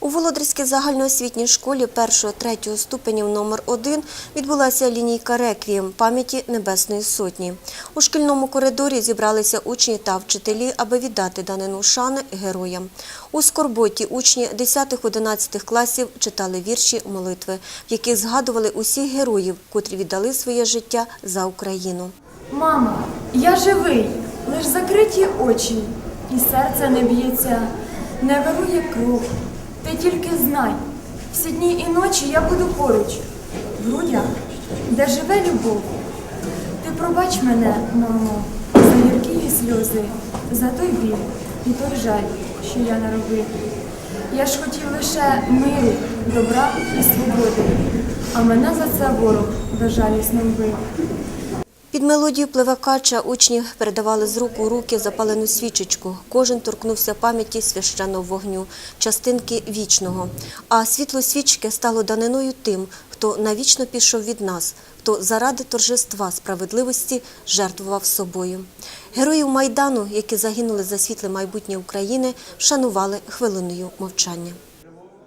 У Володарській загальноосвітній школі 1-3 ступенів номер 1 відбулася лінійка реквієм пам'яті Небесної Сотні. У шкільному коридорі зібралися учні та вчителі, аби віддати данину шани героям. У скорботі учні 10-11 класів читали вірші молитви, в яких згадували усіх героїв, котрі віддали своє життя за Україну. Мама, я живий, лиш закриті очі, і серце не б'ється, не вирує кров. Ти тільки знай, всі дні і ночі я буду поруч, в грудях, де живе любов. Ти пробач мене, мамо, за гіркі сльози, за той біль і той жаль, що я наробив. Я ж хотів лише миру, добра і свободи, а мене за це ворог безжалісно вбив. Під мелодію пливе кача учні передавали з рук у руки запалену свічечку. Кожен торкнувся пам'яті священного вогню, частинки вічного. А світло свічки стало даниною тим, хто навічно пішов від нас, хто заради торжества справедливості жертвував собою. Героїв Майдану, які загинули за світле майбутнє України, вшанували хвилиною мовчання.